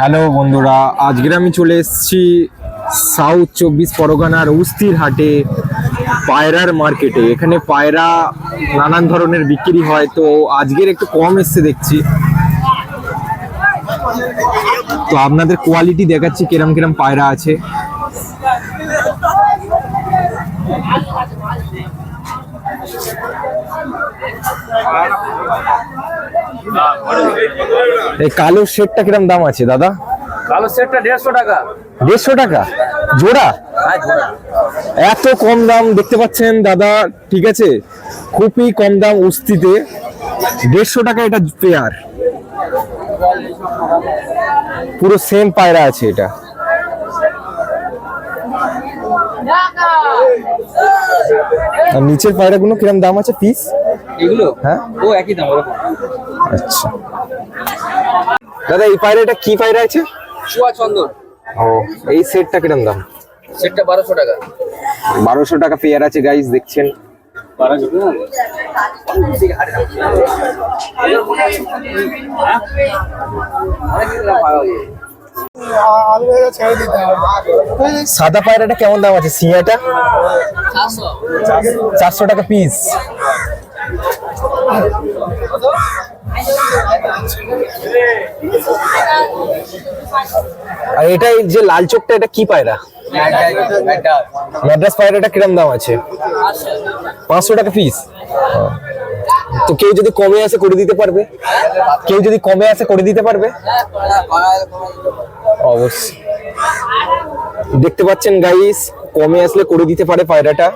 Hello বন্ধুরা, আজকের আমি চলে এসেছি সাউথ চব্বিশ পরগনার উস্তির হাটে পায়রার মার্কেটে। এখানে পায়রা নানান ধরনের বিক্রি হয়, তো আজকের একটু কম এসছে দেখছি। তো আপনাদের কোয়ালিটি দেখাচ্ছি কিরম কিরম পায়রা আছে। এই কালো শেডটা কিরম দাম আছে দাদা? কালো সেটটা দেড়শো টাকা। দেড়শো টাকা? জোড়া? হ্যাঁ জোড়া। এত কম দাম দেখতে পাচ্ছেন দাদা ঠিক আছে? খুবই কম দাম উস্তিতে। দেড়শো টাকা এটা পেয়ার। পুরো সেম পায়রা আছে এটা। আর নিচের পায়রাগুলো কিরম দাম আছে পিস এগুলো? হ্যাঁ? ও একই দাম ওরকম। আচ্ছা। দাদা এই পায়রাটা কি পায়রা আছে? চুয়া চন্দন। ও এই সেটটা কিরম দাম? সেটটা বারোশো টাকা। বারোশো টাকা পেয়ার আছে গাইস দেখছেন? সাদা পায়রাটা কেমন দাম আছে? সিয়াটা চারশো। টাকা পিস আর এটা যে লাল চোখটা, এটা কি পায়রা? ম্যাড্রাস পায়রাটা কিরম দাম আছে? পাঁচশো টাকা পিস তো কেউ যদি কমে আসে করে দিতে পারবে? কেউ যদি কমে আসে করে দিতে পারবে? অবশ্যই। দেখতে পাচ্ছেন গাইস কমে আসলে করে দিতে পারে পায়রাটা।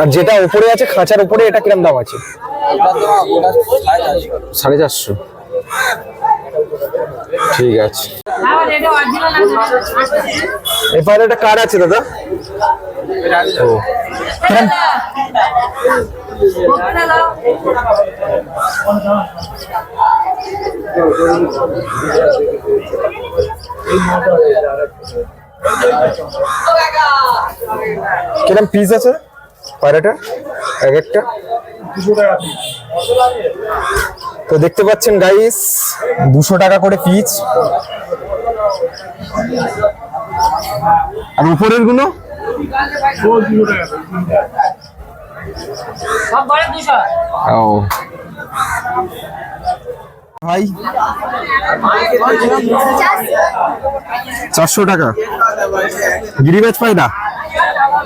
আর যেটা উপরে আছে খাঁচার উপরে এটা কিরম দাম আছে? সাড়ে চারশো। ঠিক আছে। এই পায়রাটা কার আছে দাদা? ও। কিরম পিস আছে? পায়রাটা এক একটা। তো দেখতে পাচ্ছেন গাইস দুশো টাকা করে পিস আর উপরেরগুলো? ও। ভাই চারশো টাকা। গিরিবাজ পায়রা?